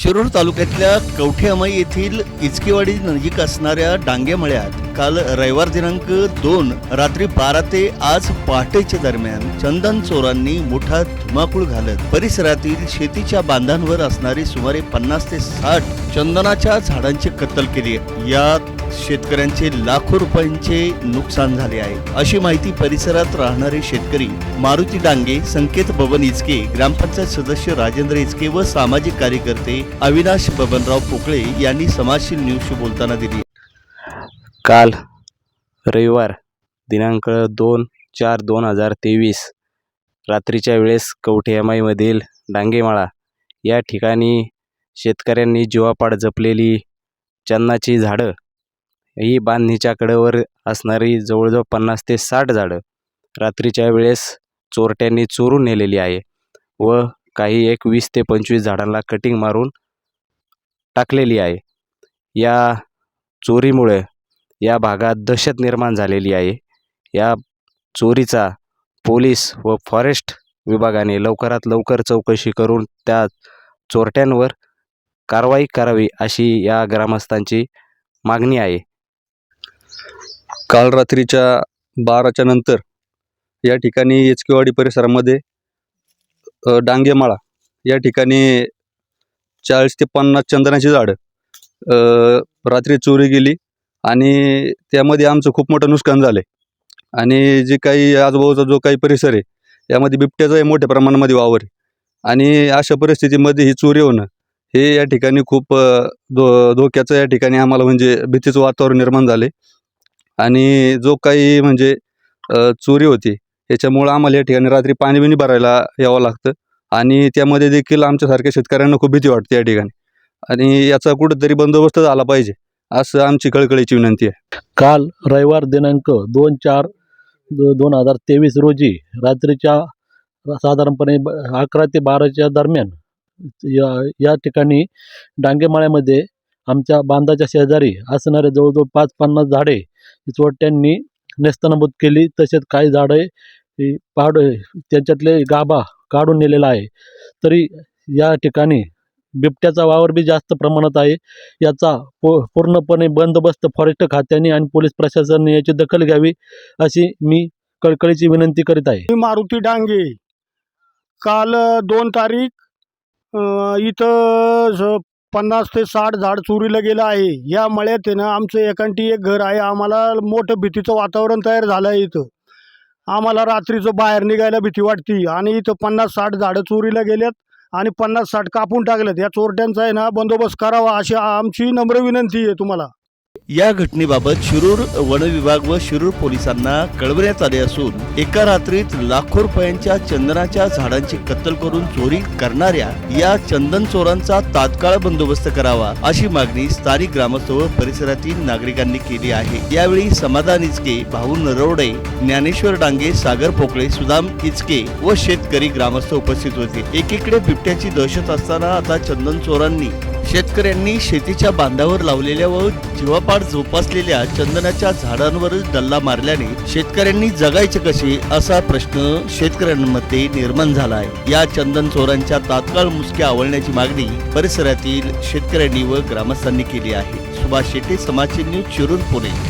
शिरूर तालुक्यातल्या कवठेअमाई येथील इचकेवाडी नजीक असणाऱ्या डांगेमळ्यात काल रविवार दिनांक दोन रात्री बारा ते आज पहाटेच्या दरम्यान चंदन चोरांनी मोठा धुमाकूळ घालत परिसरातील शेतीच्या बांधांवर असणारी सुमारे पन्नास ते साठ चंदनाच्या झाडांची कत्तल केली आहे. यात शेतकऱ्यांचे लाखो रुपयांचे नुकसान झाले आहे. अशी माहिती परिसरात राहणारे शेतकरी मारुती डांगे संकेत बबन इचके ग्रामपंचायत सदस्य राजेंद्र इचके व सामाजिक कार्यकर्ते अविनाश बबनराव पोकळे यांनी समाजशील न्यूजशी बोलताना दिली. काल रविवार दिनांक दोन चार दोन हजार तेवीस रात्रीच्या वेळेस कवठेमाईमधील डांगेमाळा या ठिकाणी शेतकऱ्यांनी जीवापाड जपलेली चन्नाची झाडं ही बांधणीच्या कडेवर असणारी जवळजवळ पन्नास ते साठ झाडं रात्रीच्या वेळेस चोरट्यांनी चोरून नेलेली आहे व काही एक वीस ते पंचवीस झाडांना कटिंग मारून टाकलेली आहे. या चोरीमुळे या भागात दहशत निर्माण झालेली आहे. या चोरीचा पोलीस व फॉरेस्ट विभागाने लवकरात लवकर चौकशी करून त्या चोरट्यांवर कारवाई करावी अशी या ग्रामस्थांची मागणी आहे. काल रात्रीच्या बाराच्या नंतर या ठिकाणी एचकेवाडी परिसरामध्ये डांगेमाळा या ठिकाणी चाळीस ते पन्नास चंदनाची झाडं रात्री चोरी गेली आणि त्यामध्ये आमचं खूप मोठं नुकसान झालं आहे आणि जे काही आजूबाजूचा जो काही परिसर आहे यामध्ये बिबट्याचाही मोठ्या प्रमाणामध्ये वावर आहे. आणि अशा परिस्थितीमध्ये ही चोरी होणं हे या ठिकाणी खूप धो धोक्याचं या ठिकाणी आम्हाला म्हणजे भीतीचं वातावरण निर्माण झाले आणि जो काही म्हणजे चोरी होती त्याच्यामुळं आम्हाला या ठिकाणी रात्री पाणी बिणी भरायला यावं लागतं. आणि त्यामध्ये देखील आमच्यासारख्या शेतकऱ्यांना खूप भीती वाटते या ठिकाणी. आणि याचा कुठंतरी बंदोबस्त झाला पाहिजे असं आमची कळकळीची विनंती आहे. काल रविवार दिनांक दोन चार दो दोन हजार तेवीस रोजी रात्रीच्या साधारणपणे ब- अकरा ते बाराच्या दरम्यान या या ठिकाणी डांगेमाळ्यामध्ये आमच्या बांधाच्या शेजारी असणारे जवळजवळ पाच पन्नास झाडे चोरट्यांनी नेस्तनाबूत केली. तसेच काही झाडे पाड त्याच्यातले गाभा काढून नेलेला आहे. तरी या ठिकाणी बिबट्याचा वावर बी जास्त प्रमाणात आहे. याचा पू पूर्णपणे बंदोबस्त फॉरेस्ट खात्याने आणि पोलीस प्रशासनाने याची दखल घ्यावी अशी मी कळकळीची विनंती करीत आहे. मारुती डांगे. काल दोन तारीख इथं पन्नास ते साठ झाड चोरीला गेलं आहे. या मळ्यात आहे ना आमचं एकांटी एक घर आहे. आम्हाला मोठं भीतीचं वातावरण तयार झालं आहे इथं. आम्हाला रात्रीचं बाहेर निघायला भीती वाटती. आणि इथं पन्नास साठ झाडं चोरीला गेल्यात आणि पन्नास साठ कापून टाकल्यात. या चोरट्यांचा आहे ना बंदोबस्त करावा अशी आमची नम्र विनंती आहे तुम्हाला. या घटनेबाबत शिरूर वनविभाग व शिरूर पोलिसांना कळवण्यात आले असून एका रात्रीत लाखो रुपयांच्या चंदनाच्या झाडांची कत्तल करून चोरी करणाऱ्या या चंदन चोरांचा तात्काळ बंदोबस्त करावा अशी मागणी स्थानिक ग्रामस्थ व परिसरातील नागरिकांनी केली आहे. यावेळी समाधान इचके भाऊ नरवडे ज्ञानेश्वर डांगे सागर पोकळे सुदाम इचके व शेतकरी ग्रामस्थ उपस्थित होते. एकीकडे बिबट्याची दहशत असताना आता चंदन चोरांनी शेतकऱ्यांनी शेतीच्या बांधावर लावलेल्या व जीवापाड जोपासलेल्या चंदनाच्या झाडांवरच डल्ला मारल्याने शेतकऱ्यांनी जगायचे कसे असा प्रश्न शेतकऱ्यांमध्ये निर्माण झाला आहे या चंदन चोरांच्या तात्काळ मुसक्या आवळण्याची मागणी परिसरातील शेतकऱ्यांनी व ग्रामस्थांनी केली आहे. सुभाष शेट्टी समाजचे न्यूज शिरूर पुणे.